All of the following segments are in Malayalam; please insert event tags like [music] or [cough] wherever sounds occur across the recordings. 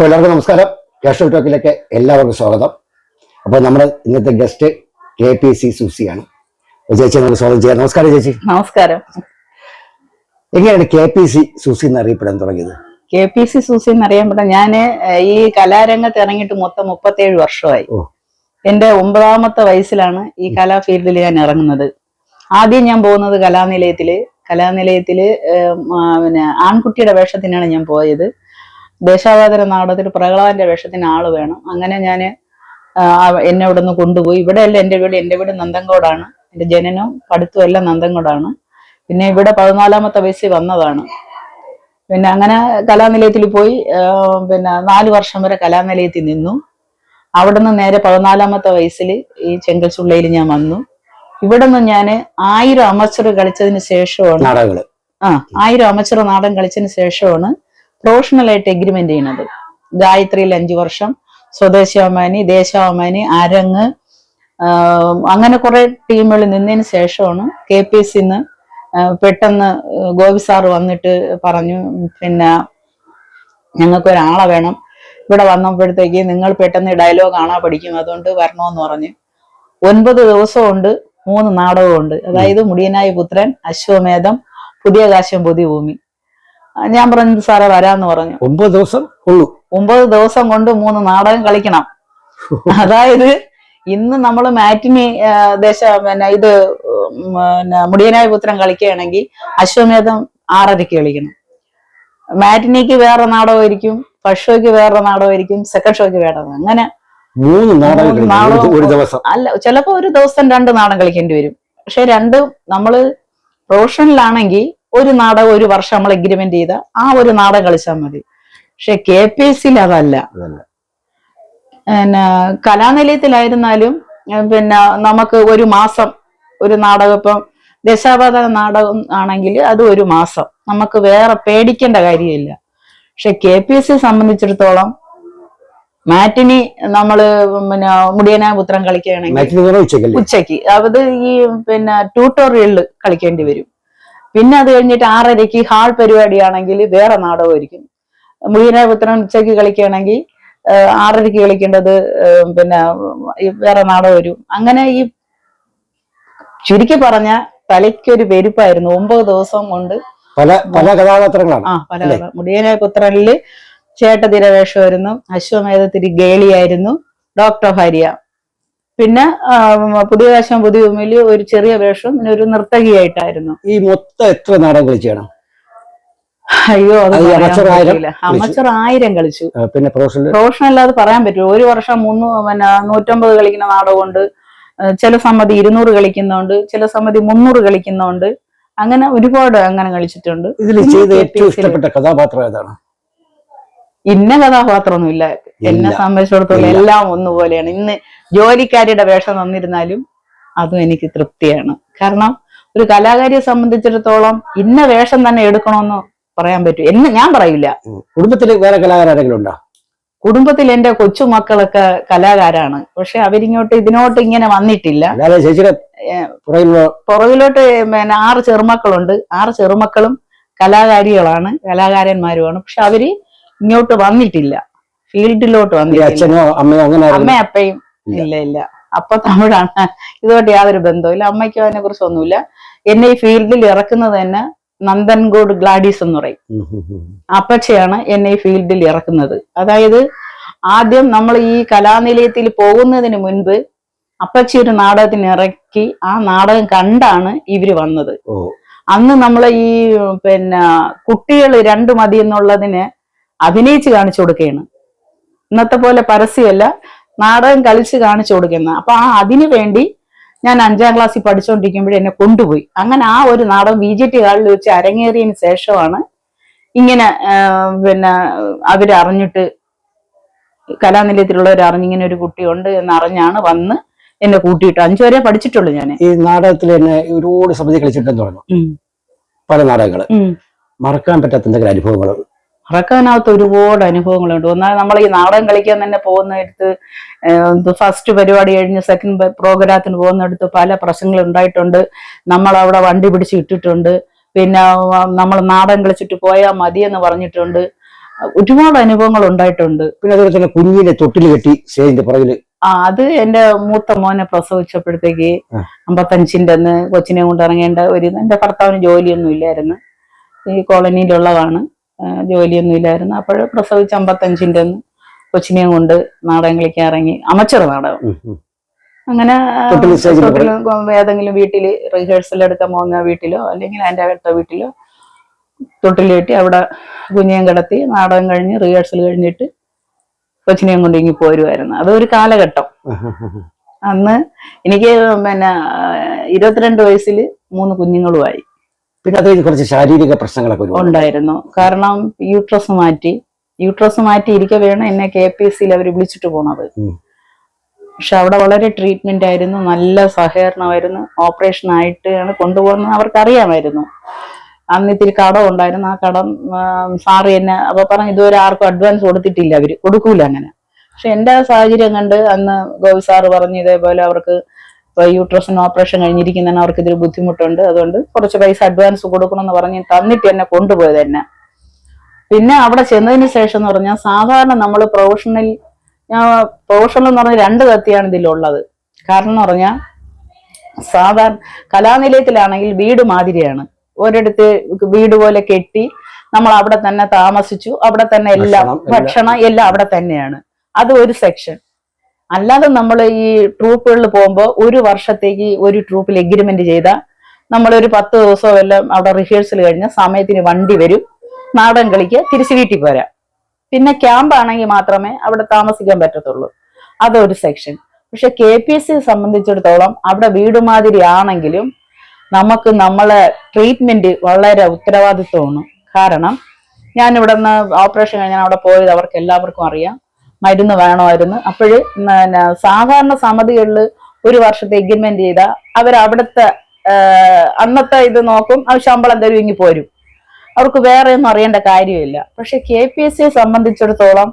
അപ്പോൾ എല്ലാവർക്കും നമസ്കാരം. കാഷ്വൽ ടോക്കിലേക്ക് എല്ലാവർക്കും സ്വാഗതം. അപ്പോൾ നമ്മുടെ ഇന്നത്തെ ഗസ്റ്റ് കെ പി സി സുസിയാണ്. ചേച്ചി നമുക്ക് സ്വാഗതം ചെയ്യാം. നമസ്കാരം ചേച്ചി. നമസ്കാരം. എങ്ങനെയാണ് കെ പി സി സുസി എന്നറിയപ്പെടാൻ തുടങ്ങിയത്? കെ പി സി സൂസി എന്നറിയപ്പെടാൻ ഞാൻ ഏഹ്, ഈ കലാരംഗത്ത് ഇറങ്ങിയിട്ട് മൊത്തം മുപ്പത്തേഴ് വർഷമായി. എന്റെ ഒമ്പതാമത്തെ വയസ്സിലാണ് ഈ കലാ ഫീൽഡിൽ ഞാൻ ഇറങ്ങുന്നത്. ആദ്യം ഞാൻ പോകുന്നത് കലാനിലയത്തിൽ. കലാനിലയത്തിൽ പിന്നെ ആൺകുട്ടിയുടെ വേഷത്തിനാണ് ഞാൻ പോയത്. ദേശാവാതര നാടകത്തിൽ പ്രഹ്ലാദന്റെ വേഷത്തിന് ആൾ വേണം. അങ്ങനെ ഞാൻ എന്നെ ഇവിടെ നിന്ന് കൊണ്ടുപോയി. ഇവിടെ അല്ല എന്റെ വീട്. എന്റെ വീട് നന്ദൻകോടാണ്. എന്റെ ജനനവും പഠിത്തവും എല്ലാം നന്ദൻകോടാണ്. പിന്നെ ഇവിടെ പതിനാലാമത്തെ വയസ്സിൽ വന്നതാണ്. പിന്നെ അങ്ങനെ കലാനിലയത്തിൽ പോയി പിന്നെ നാല് വർഷം വരെ കലാനിലയത്തിൽ നിന്നു. അവിടെ നിന്ന് നേരെ പതിനാലാമത്തെ വയസ്സിൽ ഈ ചെങ്കൽ ചുള്ളയിൽ ഞാൻ വന്നു. ഇവിടെ നിന്ന് ഞാൻ ആയിരം അമച്ചർ കളിച്ചതിന് ശേഷമാണ് ആ ആയിരം അമച്ചർ നാടൻ കളിച്ചതിന് ശേഷമാണ് പ്രൊഫഷണൽ ആയിട്ട് എഗ്രിമെന്റ് ചെയ്യുന്നത്. ഗായത്രിയിൽ അഞ്ചു വർഷം സ്വദേശാഭിമാനി ദേശാഭിമാനി അരങ്ങ് അങ്ങനെ കുറെ ടീമുകൾ നിന്നതിന് ശേഷമാണ് കെ പി എസ് സിന്ന് പെട്ടെന്ന് ഗോപി സാർ വന്നിട്ട് പറഞ്ഞു പിന്നെ ഞങ്ങൾക്ക് ഒരാളെ വേണം. ഇവിടെ വന്നപ്പോഴത്തേക്ക് നിങ്ങൾ പെട്ടെന്ന് ഡയലോഗ് കാണാൻ പഠിക്കും. അതുകൊണ്ട് വരണമെന്ന് പറഞ്ഞു. ഒൻപത് ദിവസമുണ്ട് മൂന്ന് നാടകമുണ്ട്. അതായത് മുടിയനായ പുത്രൻ അശ്വമേധം പുതിയ കാശം പുതിയ ഭൂമി. ഞാൻ പറഞ്ഞു സാറേ വരാന്ന് പറഞ്ഞു. ഒമ്പത് ദിവസം ഉള്ളൂ. ഒമ്പത് ദിവസം കൊണ്ട് മൂന്ന് നാടകം കളിക്കണം. അതായത് ഇന്ന് നമ്മൾ മാറ്റിനി ദേശ പിന്നെ ഇത് പിന്നെ മുടിയനായ പുത്രം കളിക്കുകയാണെങ്കിൽ അശ്വമേധം ആറരയ്ക്ക് കളിക്കണം. മാറ്റിനിക്ക് വേറെ നാടകമായിരിക്കും ഫസ്റ്റ് ഷോയ്ക്ക് വേറെ നാടകമായിരിക്കും സെക്കൻഡ് ഷോയ്ക്ക് വേറെ അങ്ങനെ മൂന്ന് നാടകം ഒരു ദിവസം. അല്ല ചിലപ്പോ ഒരു ദിവസം രണ്ട് നാടകം കളിക്കേണ്ടി വരും. പക്ഷെ രണ്ടും നമ്മൾ പ്രൊഫഷണലാണെങ്കിൽ ഒരു നാടകം ഒരു വർഷം നമ്മൾ എഗ്രിമെന്റ് ചെയ്ത ആ ഒരു നാടകം കളിച്ചാൽ മതി. പക്ഷെ കെ പി എസ് സിയിൽ അതല്ല. പിന്നെ കലാനിലയത്തിലായിരുന്നാലും പിന്നെ നമുക്ക് ഒരു മാസം ഒരു നാടകം ഇപ്പം ദശാവതാര നാടകം ആണെങ്കിൽ അത് ഒരു മാസം. നമുക്ക് വേറെ പേടിക്കേണ്ട കാര്യമില്ല. പക്ഷെ കെ പി എസ് സി സംബന്ധിച്ചിടത്തോളം മാറ്റിനി നമ്മൾ പിന്നെ മുടിയനായ പുത്രം കളിക്കുകയാണെങ്കിൽ ഉച്ചയ്ക്ക്. ഉച്ചയ്ക്ക് അത് ഈ പിന്നെ ട്യൂട്ടോറിയലിൽ കളിക്കേണ്ടി വരും. പിന്നെ അത് കഴിഞ്ഞിട്ട് ആറരയ്ക്ക് ഹാൾ പരിപാടിയാണെങ്കിൽ വേറെ നാടകമായിരിക്കും. മുടിയനായ പുത്രൻ ഉച്ചയ്ക്ക് കളിക്കുകയാണെങ്കിൽ ആറരയ്ക്ക് കളിക്കേണ്ടത് പിന്നെ വേറെ നാടകം വരും. അങ്ങനെ ഈ ചുരുക്കി പറഞ്ഞ തലയ്ക്കൊരു പെരുപ്പായിരുന്നു ഒമ്പത് ദിവസം കൊണ്ട് പല പല കഥാപാത്രങ്ങളാണ്. ആ പല മുടിയനായ പുത്രനിൽ ചേട്ടതിര വേഷമായിരുന്നു അശ്വമേധത്തിരി ഗേളിയായിരുന്നു. ഡോക്ടർ ഹരിയ. പിന്നെ പുതിയ വേഷം പുതിയ ഭൂമിയിൽ ഒരു ചെറിയ വേഷം പിന്നെ ഒരു നർത്തകിയായിട്ടായിരുന്നു. ഈ മൊത്തം എത്ര നാടകം കളിച്ചാണ് അയ്യോ amateur ആയിരം കളിച്ചു. പിന്നെ പ്രൊഫഷണൽ പ്രൊഫഷണൽ അത് പറയാൻ പറ്റുമോ ഒരു വർഷം മൂന്ന് പിന്നെ നൂറ്റമ്പത് കളിക്കുന്ന നാടകമുണ്ട്. ചില സമ്മതി ഇരുന്നൂറ് കളിക്കുന്നുണ്ട് ചില സമ്മതി മുന്നൂറ് കളിക്കുന്നുണ്ട് അങ്ങനെ ഒരുപാട് അങ്ങനെ കളിച്ചിട്ടുണ്ട്. ഇതിൽ ചെയ്ത ഏറ്റവും ഇഷ്ടപ്പെട്ട കഥാപാത്രം ഏതാണ്? ഇന്ന കഥാപാത്രമൊന്നുമില്ല. എന്നെ. സംബന്ധിച്ചിടത്തോളം എല്ലാം ഒന്നുപോലെയാണ്. ഇന്ന് ജോലിക്കാരിയുടെ വേഷം തന്നിരുന്നാലും അതും എനിക്ക് തൃപ്തിയാണ്. കാരണം ഒരു കലാകാരിയെ സംബന്ധിച്ചിടത്തോളം ഇന്ന വേഷം തന്നെ എടുക്കണമെന്ന് പറയാൻ പറ്റും. എന്ന് ഞാൻ പറയില്ല. കുടുംബത്തിൽ വേറെ കലാകാരെങ്കിലും ഉണ്ടോ? കുടുംബത്തിൽ എന്റെ കൊച്ചുമക്കളൊക്കെ കലാകാരാണ്. പക്ഷെ അവരിങ്ങോട്ട് ഇതിനോട്ട് ഇങ്ങനെ വന്നിട്ടില്ല. പുറകിലോട്ട് പിന്നെ ആറ് ചെറുമക്കളുണ്ട്. ആറ് ചെറുമക്കളും കലാകാരികളാണ് കലാകാരന്മാരുമാണ്. പക്ഷെ അവർ ഇങ്ങോട്ട് വന്നിട്ടില്ല. ഫീൽഡിലോട്ട് വന്നിട്ടില്ല? അമ്മയും അപ്പയും ഇല്ല. ഇല്ല അപ്പൊ തമിഴാണ്. ഇതുമായിട്ട് യാതൊരു ബന്ധവും ഇല്ല. അമ്മയ്ക്കും അതിനെ കുറിച്ച് ഒന്നുമില്ല. എന്നെ ഈ ഫീൽഡിൽ ഇറക്കുന്നത് തന്നെ നന്ദൻകോട് ഗ്ലാഡീസ് എന്ന് പറയും. അപ്പച്ചയാണ് എന്നെ ഈ ഫീൽഡിൽ ഇറക്കുന്നത്. അതായത് ആദ്യം നമ്മൾ ഈ കലാനിലയത്തിൽ പോകുന്നതിന് മുൻപ് അപ്പച്ചി ഒരു നാടകത്തിന് ഇറക്കി ആ നാടകം കണ്ടാണ് ഇവർ വന്നത്. അന്ന് നമ്മൾ ഈ പിന്നെ കുട്ടികൾ രണ്ടു മതി എന്നുള്ളതിനെ അഭിനയിച്ച് കാണിച്ചു കൊടുക്കുകയാണ്. ഇന്നത്തെ പോലെ പരസ്യമല്ല. നാടകം കളിച്ച് കാണിച്ചു കൊടുക്കുന്ന അപ്പൊ ആ അതിനു വേണ്ടി ഞാൻ അഞ്ചാം ക്ലാസ്സിൽ പഠിച്ചുകൊണ്ടിരിക്കുമ്പോഴേ എന്നെ കൊണ്ടുപോയി. അങ്ങനെ ആ ഒരു നാടകം ബി ജെ ടി ഹാളിൽ വെച്ച് അരങ്ങേറിയതിന് ശേഷമാണ് ഇങ്ങനെ പിന്നെ അവരറിഞ്ഞിട്ട് കലാനിലയത്തിലുള്ളവർ അറിഞ്ഞിങ്ങനെ ഒരു കുട്ടിയുണ്ട് എന്നറിഞ്ഞാണ് വന്ന് എന്നെ കൂട്ടിയിട്ട്. അഞ്ചു വരെ പഠിച്ചിട്ടുള്ളൂ ഞാൻ ഈ നാടകത്തിൽ എന്നെ ഒരുപാട് സമിതി കളിച്ചിട്ടെന്ന് പറഞ്ഞു പല നാടകങ്ങൾ മറക്കാൻ പറ്റാത്ത എന്തെങ്കിലും അനുഭവങ്ങൾ മറക്കാനകത്ത് ഒരുപാട് അനുഭവങ്ങളുണ്ട്. ഒന്നാമത് നമ്മൾ ഈ നാടകം കളിക്കാൻ തന്നെ പോകുന്നിടത്ത് ഫസ്റ്റ് പരിപാടി കഴിഞ്ഞ് സെക്കൻഡ് പ്രോഗ്രാമത്തിന് പോകുന്നിടത്ത് പല പ്രശ്നങ്ങൾ ഉണ്ടായിട്ടുണ്ട്. നമ്മൾ അവിടെ വണ്ടി പിടിച്ച് ഇട്ടിട്ടുണ്ട്. പിന്നെ നമ്മൾ നാടകം കളിച്ചിട്ട് പോയാൽ മതി എന്ന് പറഞ്ഞിട്ടുണ്ട്. ഒരുപാട് അനുഭവങ്ങൾ ഉണ്ടായിട്ടുണ്ട്. പിന്നെ അതുപോലെ തന്നെ കുഞ്ഞിനെ തൊട്ടിൽ കെട്ടി സ്റ്റേജിന്റെ പുറകിൽ. ആ അത് എന്റെ മൂത്ത മോനെ പ്രസവിച്ചപ്പോഴത്തേക്ക്. അമ്പത്തഞ്ചിന്റെ അന്ന് കൊച്ചിനെ കൊണ്ട് ഇറങ്ങേണ്ട ഒരു എന്റെ ഭർത്താവിന് ജോലിയൊന്നും ഇല്ലായിരുന്നു. ഈ കോളനിയിലുള്ളതാണ്. ജോലിയൊന്നും ഇല്ലായിരുന്നു. അപ്പോൾ പ്രസവിച്ച് അമ്പത്തഞ്ചിന്റെ ഒന്ന് കൊച്ചിനെയും കൊണ്ട് നാടകം കളിക്കാൻ ഇറങ്ങി. അമച്ചർ നാടകം. അങ്ങനെ ഏതെങ്കിലും വീട്ടിൽ റിഹേഴ്സൽ എടുക്കാൻ പോകുന്ന വീട്ടിലോ അല്ലെങ്കിൽ എന്റെ അടുത്ത വീട്ടിലോ തൊട്ടിൽ കെട്ടി അവിടെ കുഞ്ഞേം കിടത്തി നാടകം കഴിഞ്ഞ് റിഹേഴ്സൽ കഴിഞ്ഞിട്ട് കൊച്ചിനെയും കൊണ്ട് ഇങ്ങി പോരുമായിരുന്നു അതൊരു കാലഘട്ടം. അന്ന് എനിക്ക് പിന്നെ ഇരുപത്തിരണ്ട് വയസ്സിൽ മൂന്ന് കുഞ്ഞുങ്ങളുമായി. പിന്നെ അതിൽ കുറച്ച് ശാരീരിക പ്രശ്നങ്ങളൊക്കെ ഉണ്ടായിരുന്നു. കാരണം യൂട്രസ് മാറ്റി യൂട്രസ് മാറ്റി ഇരിക്കെ വേണം എന്നെ കെ പി എസ് സിയിൽ അവർ വിളിച്ചിട്ട് പോണത്. പക്ഷെ അവിടെ വളരെ ട്രീറ്റ്മെന്റ് ആയിരുന്നു. നല്ല സഹകരണമായിരുന്നു. ഓപ്പറേഷൻ ആയിട്ടാണ് കൊണ്ടുപോകുന്നത് അവർക്ക് അറിയാമായിരുന്നു അന്ന് ഇത്തിരി കടം ഉണ്ടായിരുന്നു. ആ കടം സാറ് എന്നെ അപ്പൊ പറഞ്ഞു ഇതുവരെ ആർക്കും അഡ്വാൻസ് കൊടുത്തിട്ടില്ല അവർ. കൊടുക്കൂല അങ്ങനെ. പക്ഷെ എന്റെ സാഹചര്യം കണ്ട് അന്ന് ഗോപി സാറ് പറഞ്ഞു ഇതേപോലെ അവർക്ക് യൂട്രസിന് ഓപ്പറേഷൻ കഴിഞ്ഞിരിക്കുന്നതിന് അവർക്ക് ഇതിൽ ബുദ്ധിമുട്ടുണ്ട്. അതുകൊണ്ട് കുറച്ച് പൈസ അഡ്വാൻസ് കൊടുക്കണം എന്ന് പറഞ്ഞ് തന്നിട്ട് എന്നെ കൊണ്ടുപോയത് എന്നെ. പിന്നെ അവിടെ ചെന്നതിന് ശേഷം എന്ന് പറഞ്ഞാൽ സാധാരണ നമ്മൾ പ്രൊഫഷണൽ ഞാൻ പ്രൊഫഷണൽ എന്ന് പറഞ്ഞാൽ രണ്ട് കത്തിയാണ് ഇതിലുള്ളത്. കാരണം എന്ന് പറഞ്ഞാൽ സാധാരണ കലാനിലയത്തിലാണെങ്കിൽ വീട് മാതിരിയാണ്. ഒരിടത്ത് വീട് പോലെ കെട്ടി നമ്മൾ അവിടെ തന്നെ താമസിച്ചു. അവിടെ തന്നെ എല്ലാം. ഭക്ഷണം എല്ലാം. അവിടെ തന്നെയാണ്. അത് ഒരു സെക്ഷൻ അല്ലാതെ നമ്മൾ ഈ ട്രൂപ്പുകളിൽ പോകുമ്പോൾ ഒരു വർഷത്തേക്ക് ഒരു ട്രൂപ്പിൽ എഗ്രിമെന്റ് ചെയ്ത നമ്മളൊരു പത്ത് ദിവസം എല്ലാം അവിടെ റിഹേഴ്സൽ കഴിഞ്ഞ സമയത്തിന് വണ്ടി വരും നാടൻ കളിക്ക് തിരിച്ചു വീട്ടിൽ പോരാ. പിന്നെ ക്യാമ്പാണെങ്കിൽ മാത്രമേ അവിടെ താമസിക്കാൻ പറ്റത്തുള്ളൂ. അതൊരു സെക്ഷൻ പക്ഷെ കെ പി എസ് സി സംബന്ധിച്ചിടത്തോളം അവിടെ വീടുമാതിരി ആണെങ്കിലും നമുക്ക് നമ്മളെ ട്രീറ്റ്മെന്റ് വളരെ ഉത്തരവാദിത്വമാണ്. കാരണം ഞാൻ ഇവിടെ നിന്ന് ഓപ്പറേഷൻ കഴിഞ്ഞാൽ അവിടെ പോയത് അവർക്ക് എല്ലാവർക്കും അറിയാം. മരുന്ന് വേണമായിരുന്നു. അപ്പോഴ് സാധാരണ സമിതികളിൽ ഒരു വർഷത്തെ എഗ്രിമെന്റ് ചെയ്ത അവർ അവിടുത്തെ അന്നത്തെ ഇത് നോക്കും അവർ ശമ്പളം തരും ഇങ്ങി പോരും. അവർക്ക് വേറെ ഒന്നും അറിയേണ്ട കാര്യമില്ല. പക്ഷെ കെ പി എസ് സിയെ സംബന്ധിച്ചിടത്തോളം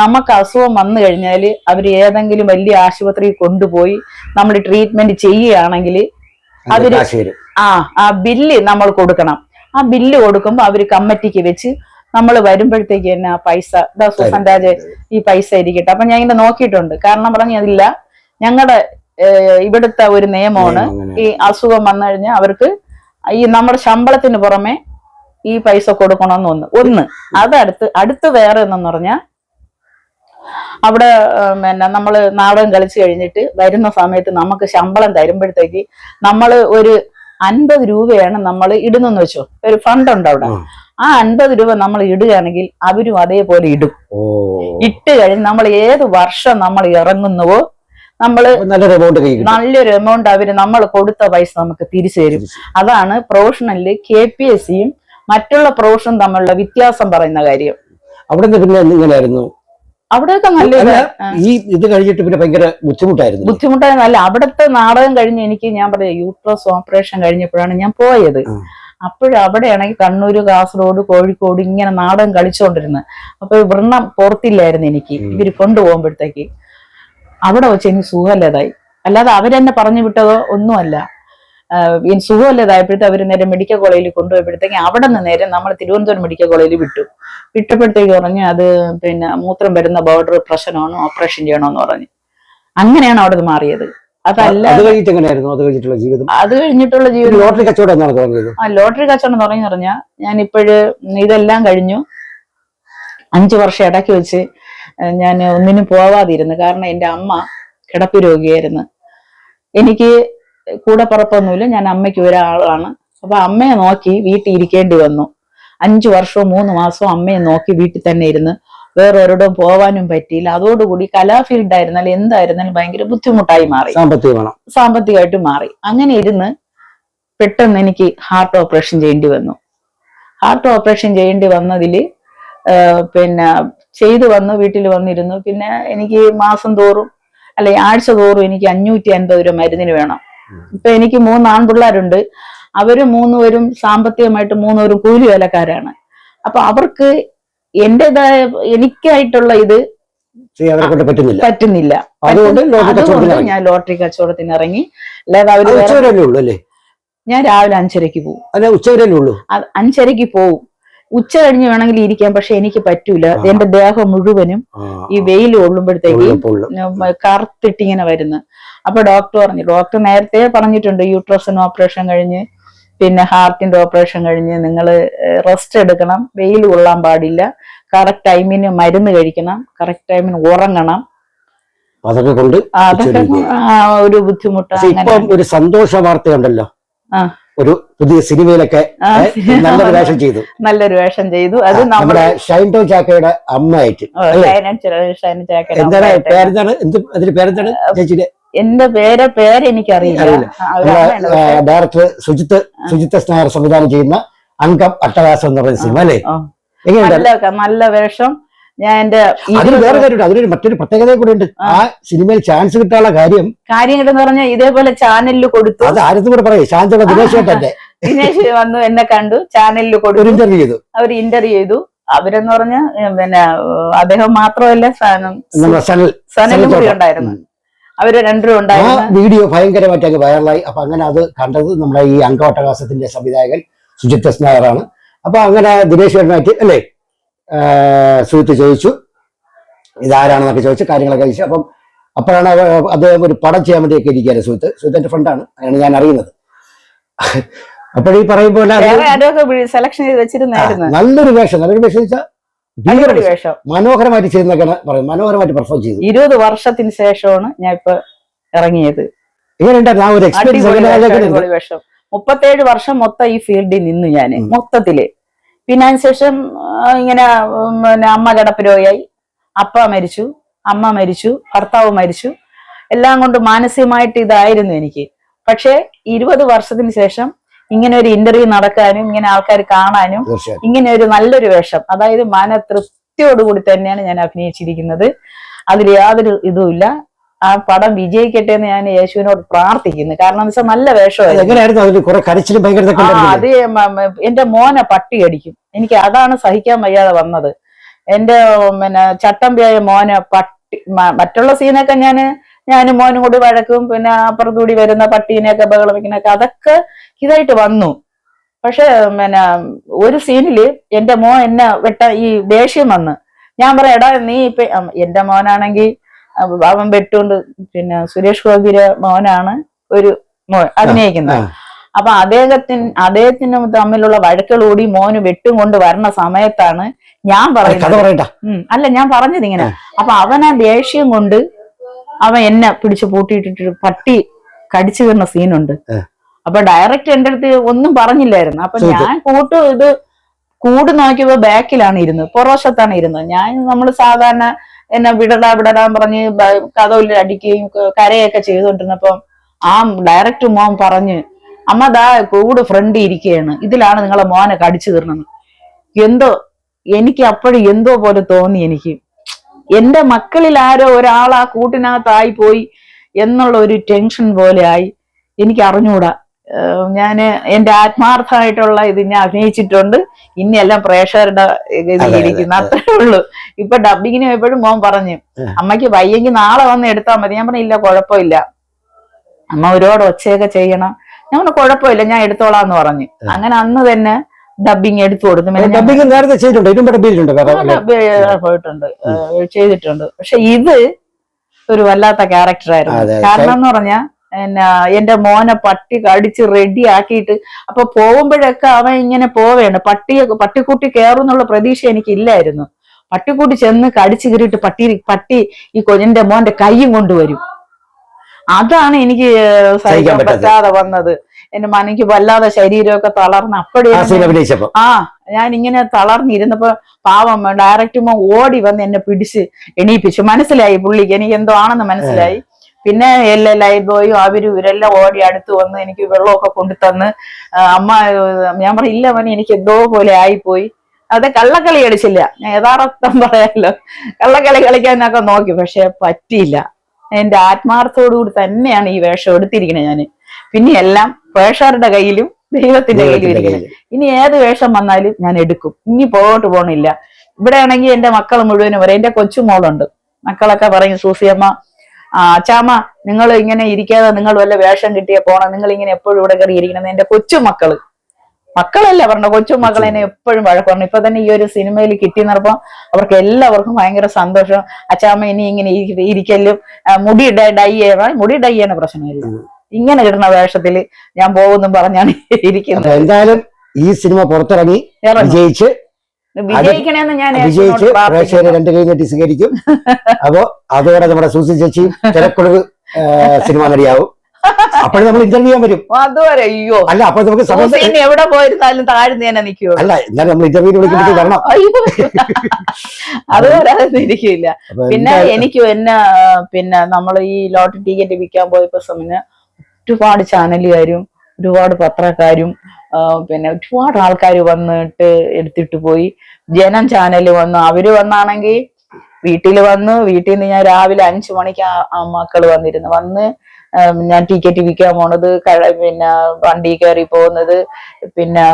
നമുക്ക് അസുഖം വന്നു കഴിഞ്ഞാൽ അവർ ഏതെങ്കിലും വലിയ ആശുപത്രിയിൽ കൊണ്ടുപോയി നമ്മൾ ട്രീറ്റ്മെന്റ് ചെയ്യുകയാണെങ്കിൽ അവർ ആ ആ ബില്ല് നമ്മൾ കൊടുക്കണം. ആ ബില്ല് കൊടുക്കുമ്പോൾ അവർ കമ്മിറ്റിക്ക് വെച്ച് നമ്മൾ വരുമ്പോഴത്തേക്ക് തന്നെ ആ പൈസ? ഇതാ സുസൻ രാജ് ഈ പൈസ ഇരിക്കട്ടെ. അപ്പൊ ഞാൻ ഇങ്ങനെ നോക്കിയിട്ടുണ്ട്. കാരണം പറഞ്ഞ അതില്ല ഞങ്ങളുടെ ഇവിടുത്തെ ഒരു നിയമമാണ് ഈ അസുഖം വന്നു കഴിഞ്ഞാൽ അവർക്ക് ഈ നമ്മുടെ ശമ്പളത്തിന് പുറമെ ഈ പൈസ കൊടുക്കണമെന്ന് ഒന്ന് ഒന്ന് അതടുത്ത് അടുത്ത് വേറെ എന്നു പറഞ്ഞാൽ അവിടെ പിന്നെ നമ്മൾ നാടകം കളിച്ചു കഴിഞ്ഞിട്ട് വരുന്ന സമയത്ത് നമുക്ക് ശമ്പളം തരുമ്പോഴത്തേക്ക് നമ്മൾ ഒരു അൻപത് രൂപയാണ് നമ്മൾ ഇടുന്നെന്ന് വെച്ചോ? ഒരു ഫണ്ട് ഉണ്ട് അവിടെ. ആ. അൻപത് രൂപ നമ്മൾ ഇടുകയാണെങ്കിൽ അവരും അതേപോലെ ഇടും. ഇട്ട് കഴിഞ്ഞ് നമ്മൾ ഏത് വർഷം നമ്മൾ ഇറങ്ങുന്നുവോ നമ്മൾ നല്ലൊരു എമൗണ്ട് നല്ലൊരു എമൗണ്ട് അവർ നമ്മൾ കൊടുത്ത പൈസ നമുക്ക് തിരിച്ചു തരും. അതാണ് പ്രൊഫഷണലിൽ കെ പി എസ് സിയും മറ്റുള്ള പ്രൊഫഷൻ തമ്മിലുള്ള വ്യത്യാസം പറയുന്ന കാര്യം. അവിടെ നിന്ന് പിന്നെ ഇങ്ങനെയായിരുന്നു. അവിടെയൊക്കെ നല്ല ഈ ഇത് കഴിഞ്ഞിട്ട് പിന്നെ ഭയങ്കര ബുദ്ധിമുട്ടായിരുന്നു. ബുദ്ധിമുട്ടായിരുന്നു. അല്ല അവിടുത്തെ നാടകം കഴിഞ്ഞ് എനിക്ക് ഞാൻ പറയാം യൂട്രസ് ഓപ്പറേഷൻ കഴിഞ്ഞപ്പോഴാണ് ഞാൻ പോയത്. അപ്പോഴവിടെയാണെങ്കിൽ കണ്ണൂര് കാസർഗോഡ് കോഴിക്കോട് ഇങ്ങനെ നാടകം കളിച്ചുകൊണ്ടിരുന്നത് അപ്പൊ വൃണ്ണം പുറത്തില്ലായിരുന്നു എനിക്ക്. ഇവർ കൊണ്ടുപോകുമ്പോഴത്തേക്ക്. അവിടെ വെച്ച് എനിക്ക് സുഖമല്ലതായി. അല്ലാതെ അവരെന്നെ പറഞ്ഞു വിട്ടതോ ഒന്നുമല്ല. സുഖമല്ലേതായപ്പോഴത്തെ അവർ നേരെ മെഡിക്കൽ കോളേജിൽ കൊണ്ടുപോയപ്പോഴത്തേക്ക് അവിടെ നിന്ന് നേരെ നമ്മൾ തിരുവനന്തപുരം മെഡിക്കൽ കോളേജിൽ വിട്ടു. വിട്ടപ്പോഴത്തേക്ക് പറഞ്ഞ് അത് പിന്നെ മൂത്രം വരുന്ന ബോർഡർ പ്രശ്നമാണ് ഓപ്പറേഷൻ ചെയ്യണമെന്ന് പറഞ്ഞു. അങ്ങനെയാണ് അവിടെ മാറിയത്. അതല്ല അത് കഴിഞ്ഞിട്ട് എങ്ങനെയായിരുന്നു? അത് കഴിഞ്ഞിട്ടുള്ള ജീവിതം? അത് കഴിഞ്ഞിട്ടുള്ള ജീവിതം ലോട്ടറി കച്ചവടം എന്നാണ് തുടങ്ങിയത് ആ ലോട്ടറി കച്ചവടം തുടങ്ങി പറഞ്ഞാൽ ഞാൻ ഇപ്പോഴ് ഇതെല്ലാം കഴിഞ്ഞു. അഞ്ചു വർഷം ഇടയ്ക്ക് വെച്ച് ഞാൻ ഒന്നിനും പോവാതിരുന്നു. കാരണം എന്റെ അമ്മ കിടപ്പ് രോഗിയായിരുന്നു. എനിക്ക് കൂടെ പറപ്പൊന്നുമില്ല ഞാൻ അമ്മയ്ക്ക് ഒരാളാണ്. അപ്പൊ അമ്മയെ നോക്കി വീട്ടിൽ ഇരിക്കേണ്ടി വന്നു. അഞ്ചു വർഷവും മൂന്ന് മാസവും അമ്മയെ നോക്കി വീട്ടിൽ തന്നെ ഇരുന്ന് വേറെ ഒരിടവും പോവാനും പറ്റിയില്ല. അതോടുകൂടി കലാഫീൽഡ് ആയിരുന്നാലും എന്തായിരുന്നാലും ഭയങ്കര ബുദ്ധിമുട്ടായി മാറി. സാമ്പത്തികമായിട്ട് മാറി. അങ്ങനെ ഇരുന്ന് പെട്ടെന്ന് എനിക്ക് ഹാർട്ട് ഓപ്പറേഷൻ ചെയ്യേണ്ടി വന്നു. ഹാർട്ട് ഓപ്പറേഷൻ ചെയ്യേണ്ടി വന്നതിൽ പിന്നെ ചെയ്തു വന്നു വീട്ടിൽ വന്നിരുന്നു. പിന്നെ എനിക്ക് മാസം തോറും അല്ലെ ആഴ്ച തോറും എനിക്ക് അഞ്ഞൂറ്റി അൻപത് രൂപ മരുന്നിന് വേണം. ഇപ്പൊ എനിക്ക് മൂന്ന് ആൺപിള്ളേരുണ്ട്. അവർ മൂന്നുപേരും സാമ്പത്തികമായിട്ട് മൂന്നുപേരും കൂലി വേലക്കാരാണ്. അപ്പൊ അവർക്ക് എന്റേതായ എനിക്കായിട്ടുള്ള ഇത് പറ്റുന്നില്ല. പറ്റുന്നില്ല. അതുകൊണ്ട്. ഞാൻ ലോട്ടറി കച്ചവടത്തിന് ഇറങ്ങി. അല്ലാതെ അവർ ഞാൻ രാവിലെ അഞ്ചരക്ക് പോകും അല്ല ഉള്ളൂ? അഞ്ചരക്ക് പോവും. ഉച്ച കഴിഞ്ഞ് വേണമെങ്കിൽ ഇരിക്കാം പക്ഷെ എനിക്ക് പറ്റൂല. എന്റെ ദേഹം മുഴുവനും ഈ വെയിൽ കൊള്ളുമ്പോഴത്തേക്ക് കറുത്തിട്ടിങ്ങനെ വരുന്നു. അപ്പൊ ഡോക്ടർ പറഞ്ഞു ഡോക്ടർ നേരത്തെ പറഞ്ഞിട്ടുണ്ട് യൂട്രസിന് ഓപ്പറേഷൻ കഴിഞ്ഞ് പിന്നെ ഹാർട്ടിന്റെ ഓപ്പറേഷൻ കഴിഞ്ഞ് നിങ്ങൾ റെസ്റ്റ് എടുക്കണം വെയിൽ കൊള്ളാൻ പാടില്ല കറക്റ്റ് ടൈമിന് മരുന്ന് കഴിക്കണം കറക്റ്റ് ടൈമിന് ഉറങ്ങണം. അതൊക്കെ കൊണ്ട് അതൊക്കെ ഒരു ബുദ്ധിമുട്ട് അങ്ങനെ ഇപ്പം ഒരു സന്തോഷ വാർത്തയുണ്ടല്ലോ. ഒരു പുതിയ സിനിമയിലൊക്കെ നല്ലൊരു വേഷം ചെയ്തു. നല്ലൊരു വേഷം ചെയ്തു. അത് നമ്മുടെ ഷൈൻടോ ചാക്കയുടെ അമ്മയായിട്ട്. എന്താണ്. പേരെന്താണ്? എന്ത് അതിന്റെ പേരെന്താണ് ചേച്ചിയുടെ? എന്റെ പേര് പേര് എനിക്കറിയില്ല. അറിയില്ല. ആ, ഒരു അമ്മയുണ്ട്. നമ്മുടെ ഡയറക്ടർ സുജിത്ത് സുജിത്ത് സ്നേഹർ സംവിധാനം ചെയ്യുന്ന അങ്കം അട്ടവാസം എന്ന് പറയുന്ന സിനിമ അല്ലേ? നല്ല നല്ല വേഷം. ഞാൻ എന്റെ അതിന് വേറെ കാര്യമുണ്ട്. അതിനൊരു മറ്റൊരു പ്രത്യേകത കൂടെ ഉണ്ട്. ആ. സിനിമയിൽ ചാൻസ് കിട്ടാനുള്ള കാര്യം കാര്യം കിട്ടുന്ന പറഞ്ഞാൽ ഇതേപോലെ ചാനലിൽ കൊടുത്തു. അത് ആരത്തും കൂടെ പറയും. ശാന്തയുടെ ദിനേശ് ചേട്ടന്റെ [laughs] ദിനേശ് വന്നു എന്നെ കണ്ടു ചാനലിൽ കൊടുത്തു. ഇന്റർവ്യൂ ചെയ്തു. അവർ ഇന്റർവ്യൂ ചെയ്തു. അവരെന്ന് പറഞ്ഞ പിന്നെ അദ്ദേഹം മാത്രമല്ല സനൽ സനലും കൂടി ഉണ്ടായിരുന്നു. അവർ രണ്ടുപേരും ആ ഉണ്ടായിരുന്നു വീഡിയോ ഭയങ്കരമായിട്ട് അങ്ങ് വൈറലായി അപ്പൊ അങ്ങനെ അത് കണ്ടത് നമ്മുടെ ഈ അങ്കവട്ടകാശത്തിന്റെ സംവിധായകൻ സുജിത് എസ് നായരാണ്. അപ്പൊ അങ്ങനെ ദിനേശ് ചേട്ടനായിട്ട് അല്ലേ? ആ, സുജിത്ത് ചോദിച്ചു. ഇതാരാണെന്നൊക്കെ ചോദിച്ചു കാര്യങ്ങളൊക്കെ ചോദിച്ചു. അപ്പം അപ്പോഴാണ് അവ- അദ്ദേഹം ഒരു പടം ചെയ്യാൻ വേണ്ടിയൊക്കെ ഇരിക്കുകയാണ് സുഹൃത്ത് സുഹൃത്തിന്റെ ഫ്രണ്ടാണ് അങ്ങനെയാണ് ഞാൻ അറിയുന്നത്. അപ്പോഴീ പറയും പോലെ അത് വേറെ ആരൊക്കെ സെലക്ഷൻ ചെയ്ത് വെച്ചിരുന്നായിരുന്നു. ആ, നല്ലൊരു വേഷം. നല്ലൊരു വേഷം വെച്ചാൽ മനോഹരമായിട്ട് ചെയ്യുന്നൊക്കെയാണ് പറയുന്നത് മനോഹരമായിട്ട് പെർഫോം ചെയ്തു. ഇരുപത് വർഷത്തിന് ശേഷമാണ് ഞാൻ ഇപ്പൊ ഇറങ്ങിയത് വേഷം, മുപ്പത്തേഴ് വർഷം മൊത്തം ഈ ഫീൽഡിൽ നിന്നു ഞാൻ. മൊത്തത്തിൽ. പിന്നെ അതിനുശേഷം ഇങ്ങനെ പിന്നെ അമ്മ കിടപ്പ് രോഗിയായി അപ്പ മരിച്ചു അമ്മ മരിച്ചു ഭർത്താവ് മരിച്ചു. എല്ലാം കൊണ്ട് മാനസികമായിട്ട് ഇതായിരുന്നു എനിക്ക്. പക്ഷേ ഇരുപത് വർഷത്തിന് ശേഷം ഇങ്ങനെ ഒരു ഇന്റർവ്യൂ നടക്കാനും ഇങ്ങനെ ആൾക്കാർ കാണാനും ഇങ്ങനെ ഒരു നല്ലൊരു വേഷം. അതായത് മന തൃപ്തിയോടുകൂടി തന്നെയാണ് ഞാൻ അഭിനയിച്ചിരിക്കുന്നത്. അതിൽ യാതൊരു ഇതുമില്ല ആ പടം വിജയിക്കട്ടെ എന്ന് ഞാൻ യേശുവിനോട് പ്രാർത്ഥിക്കുന്നു. കാരണം എന്ന് വെച്ചാൽ നല്ല വേഷമായിരുന്നു? അത് എന്റെ മോനെ പട്ടി അടിക്കും എനിക്ക് അതാണ് സഹിക്കാൻ വയ്യാതെ വന്നത്. എന്റെ പിന്നെ ചട്ടമ്പിയായ മോനെ പട്ടി മറ്റുള്ള സീനൊക്കെ ഞാൻ ഞാനും മോനും കൂടി വഴക്കും പിന്നെ അപ്പുറത്തുകൂടി വരുന്ന പട്ടീനെയൊക്കെ ബഹളം വെക്കുന്നൊക്കെ അതൊക്കെ ഇതായിട്ട് വന്നു. പക്ഷെ പിന്നെ ഒരു സീനിൽ എന്റെ മോൻ എന്നെ വെട്ട ഈ ദേഷ്യം വന്ന്. ഞാൻ പറയാം എടാ നീ ഇപ്പൊ എന്റെ മോനാണെങ്കിൽ അവൻ വെട്ടുകൊണ്ട് പിന്നെ സുരേഷ് ഗോപിയുടെ മോനാണ് ഒരു മോൻ അഭിനയിക്കുന്നത്. അപ്പൊ അദ്ദേഹത്തിന് അദ്ദേഹത്തിന് തമ്മിലുള്ള വഴക്കുകളോടി മോന് വെട്ടും കൊണ്ട് വരണ സമയത്താണ് ഞാൻ പറയുന്നത്. അല്ല ഞാൻ പറഞ്ഞത് ഇങ്ങനെ അപ്പൊ അവൻ ആ ദേഷ്യം കൊണ്ട് അവൻ എന്നെ പിടിച്ചു പൂട്ടിയിട്ടിട്ട് പട്ടി കടിച്ചു വരുന്ന സീനുണ്ട്. അപ്പൊ ഡയറക്റ്റ് എന്റെ അടുത്ത് ഒന്നും പറഞ്ഞില്ലായിരുന്നു. അപ്പൊ ഞാൻ കൂട്ട് ഇത് കൂട് നോക്കിയപ്പോ ബാക്കിലാണ് ഇരുന്നത്. പുറവശത്താണ് ഇരുന്നത്. ഞാൻ നമ്മൾ സാധാരണ എന്നെ വിടടാ വിടടാൻ പറഞ്ഞ് കഥവിൽ അടിക്കുകയും കരയൊക്കെ ചെയ്തുകൊണ്ടിരുന്നപ്പം ആ ഡയറക്റ്റ് മോൻ പറഞ്ഞ് അമ്മ ദാ കൂട് ഫ്രണ്ട് ഇരിക്കുകയാണ്. ഇതിലാണ് നിങ്ങളെ മോനെ കടിച്ചു തീർന്നത്. എന്തോ എനിക്ക് അപ്പോഴും എന്തോ പോലെ തോന്നി എനിക്ക്. എന്റെ മക്കളിൽ ആരോ ഒരാൾ ആ കൂട്ടിനകത്തായി പോയി എന്നുള്ള ഒരു ടെൻഷൻ പോലെ ആയി. എനിക്ക് അറിഞ്ഞൂടാ. ഞാൻ എന്റെ എന്റെ ആത്മാർത്ഥമായിട്ടുള്ള ഇത് ഞാൻ അഭിനയിച്ചിട്ടുണ്ട്. ഇനി എല്ലാം പ്രേക്ഷകരുടെ ഇരിക്കുന്ന. അതെ. അത്രേ ഉള്ളൂ. ഇപ്പൊ ഡബിങ്ങിന് എപ്പോഴും മോൻ പറഞ്ഞു അമ്മയ്ക്ക് വയ്യെങ്കിൽ നാളെ വന്ന് എടുത്താൽ മതി. ഞാൻ പറഞ്ഞു ഇല്ല കുഴപ്പമില്ല. അമ്മ ഒരുപാട് ഒച്ചയൊക്കെ ചെയ്യണം. ഞാൻ പറഞ്ഞു കുഴപ്പമില്ല ഞാൻ എടുത്തോളാം എന്ന് പറഞ്ഞു. അങ്ങനെ അന്ന് തന്നെ ഡബിങ് എടുത്തു കൊടുത്തു ഡബിങ് നേരത്തെ ചെയ്തിട്ടുണ്ട് ഇതിനും ഡബിയിലുണ്ട് പോയിട്ടുണ്ട്. ചെയ്തിട്ടുണ്ട്. പക്ഷെ ഇത് ഒരു വല്ലാത്ത ക്യാരക്ടർ ആയിരുന്നു. കാരണം എന്ന് പറഞ്ഞാ എന്നാ എന്റെ മോനെ പട്ടി കടിച്ച് റെഡി ആക്കിയിട്ട് അപ്പൊ പോകുമ്പോഴൊക്കെ അവൻ ഇങ്ങനെ പോവേണ്. പട്ടിയെ പട്ടിക്കുട്ടി കയറും എന്നുള്ള പ്രതീക്ഷ എനിക്കില്ലായിരുന്നു. പട്ടിക്കുട്ടി ചെന്ന് കടിച്ചു കയറിയിട്ട് പട്ടി പട്ടി ഈ കൊഞ്ഞിന്റെ മോന്റെ കൈയും കൊണ്ടുവരും അതാണ് എനിക്ക് സഹിക്കാൻ. പറ്റാതെ വന്നത്. എന്റെ മനക്ക് വല്ലാതെ ശരീരമൊക്കെ തളർന്ന് അപ്പോഴേ ആ ഞാൻ ഇങ്ങനെ തളർന്നിരുന്നപ്പോ പാവം ഡയറക്റ്റ് മോ ഓടി വന്ന് എന്നെ പിടിച്ച് എണീപ്പിച്ചു. മനസ്സിലായി പുള്ളിക്ക് എനിക്ക് എന്തോ ആണെന്ന് മനസ്സിലായി. പിന്നെ എല്ലാ ലൈഫ് ബോയും അവരും ഇവരെല്ലാം ഓടി അടുത്ത് വന്ന് എനിക്ക് വെള്ളമൊക്കെ കൊണ്ടു തന്ന് അമ്മ ഞാൻ പറ ഇല്ല മണി എനിക്ക് എന്തോ പോലെ ആയിപ്പോയി. അത് കള്ളക്കളി കളിച്ചില്ല. ഞാൻ യഥാർത്ഥം പറയാലോ കള്ളക്കളി കളിക്കാനൊക്കെ നോക്കി പക്ഷെ പറ്റിയില്ല. എന്റെ ആത്മാർത്ഥത്തോടുകൂടി തന്നെയാണ് ഈ വേഷം എടുത്തിരിക്കുന്നത് ഞാൻ പിന്നെ എല്ലാം പ്രേക്ഷകരുടെ കയ്യിലും ദൈവത്തിന്റെ കയ്യിലും ഇരിക്കുന്നത് ഇനി ഏത് വേഷം വന്നാലും ഞാൻ എടുക്കും. ഇനി പോകോട്ട് പോണില്ല. ഇവിടെ ആണെങ്കിൽ എന്റെ മക്കൾ മുഴുവനും പറയും എന്റെ കൊച്ചുമോളുണ്ട് മക്കളൊക്കെ പറയും സൂസിയമ്മ ആ അച്ചാമ്മ നിങ്ങൾ ഇങ്ങനെ ഇരിക്കാതെ നിങ്ങൾ വല്ല വേഷം കിട്ടിയ പോണം. നിങ്ങൾ ഇങ്ങനെ എപ്പോഴും ഇവിടെ കയറി ഇരിക്കണം. എന്റെ കൊച്ചുമക്കൾ മക്കളല്ല പറഞ്ഞ കൊച്ചുമക്കൾ എന്നെ എപ്പോഴും വഴക്ക് പറഞ്ഞു ഇപ്പൊ തന്നെ ഈ ഒരു സിനിമയിൽ കിട്ടി നടപ്പം അവർക്ക് എല്ലാവർക്കും ഭയങ്കര സന്തോഷം. അച്ചാമ്മ ഇനി ഇങ്ങനെ ഇരി- ഇരിക്കലും മുടി ഡൈ ഡൈ ചെയ്യണം മുടി ഡൈ ചെയ്യണ പ്രശ്നമില്ല. ഇങ്ങനെ കിട്ടുന്ന വേഷത്തിൽ ഞാൻ പോകുന്നു പറഞ്ഞാണ് ഇരിക്കുന്നത്. എന്തായാലും ഈ സിനിമ പുറത്തിറങ്ങി. വിജയിച്ച് വിജയിക്കണേന്ന് ഞാൻ വിജയിച്ച് പ്രേക്ഷകരെ. രണ്ടു കൈ നീട്ടി സ്വീകരിക്കും. അപ്പോ അതോടെ നമ്മുടെ സൂസി ചേച്ചി തിരക്കുളവ് സിനിമ നടിയാവും. അപ്പോഴും നമ്മൾ ഇന്റർവ്യൂ ചെയ്യാൻ വരും. അതുവരെ അയ്യോ. അല്ല അപ്പൊ നമുക്ക് എവിടെ പോയിരുന്നാലും താഴ്ന്നു തന്നെ നിൽക്കുമോ അല്ല എന്നാലും നമ്മൾ ഇന്റർവ്യൂ വിളിക്കുമ്പോൾ വരണം. അതുവരെ ഇരിക്കില്ല. പിന്നെ എനിക്ക് എന്നെ പിന്നെ നമ്മൾ ഈ ലോട്ടറി ടിക്കറ്റ് വിൽക്കാൻ പോയപ്പോ സമയം ഒരുപാട് ചാനലുകാരും ഒരുപാട് പത്രക്കാരും പിന്നെ ഒരുപാട് ആൾക്കാർ വന്നിട്ട് എടുത്തിട്ട് പോയി. ജനം ചാനൽ വന്നു. അവർ വന്നാണെങ്കിൽ വീട്ടിൽ വന്ന്. വീട്ടിൽ നിന്ന് ഞാൻ രാവിലെ അഞ്ചു മണിക്ക് ആ വന്നിരുന്നു. വന്ന് ഞാൻ ടിക്കറ്റ് വിൽക്കാൻ പോണത് പിന്നെ വണ്ടി കയറി പോകുന്നത് പിന്നെ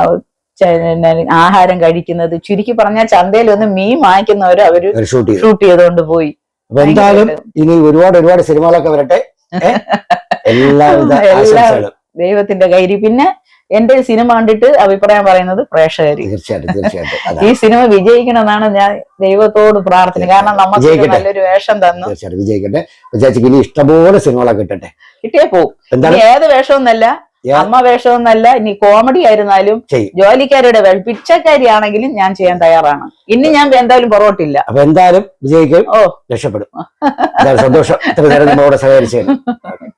ആഹാരം കഴിക്കുന്നത്. ചുരുക്കി പറഞ്ഞാൽ ചന്തയിൽ ഒന്ന് മീൻ വാങ്ങിക്കുന്നവര് അവർ ഷൂട്ട് ചെയ്തു. ചെയ്തുകൊണ്ട് പോയി. എന്തായാലും ഇനി ഒരുപാട് ഒരുപാട് സിനിമകളൊക്കെ വരട്ടെ? [laughs] എല്ലാവിധ [laughs] ആശംസകളും. ദൈവത്തിന്റെ കയ്യിൽ പിന്നെ എന്റെ സിനിമ കണ്ടിട്ട് അഭിപ്രായം പറയുന്നത് പ്രേക്ഷകർ തീർച്ചയായിട്ടും തീർച്ചയായിട്ടും. ഈ സിനിമ സിനിമ വിജയിക്കണമെന്നാണ് ഞാൻ ദൈവത്തോട് പ്രാർത്ഥന കാരണം നമുക്ക് നല്ലൊരു വേഷം തന്നു. തീർച്ചയായിട്ടും വിജയിക്കട്ടെ. വിചാരിച്ചു ഇനി ഇഷ്ടംപോലെ സിനിമകളൊക്കെ കിട്ടട്ടെ. കിട്ടിയേ പോകും ഏത് വേഷമൊന്നല്ല അമ്മ വേഷമൊന്നല്ല ഇനി കോമഡി ആയിരുന്നാലും ജോലിക്കാരുടെ പിച്ചക്കാരി ആണെങ്കിലും ഞാൻ ചെയ്യാൻ തയ്യാറാണ്. ഇനി ഞാൻ എന്തായാലും പുറകോട്ടില്ല. അപ്പൊ എന്തായാലും വിജയിക്കും ഓ. രക്ഷപ്പെടും. സന്തോഷം. ഇത്ര നേരം നമ്മളോട് സഹകരിച്ചത് [laughs]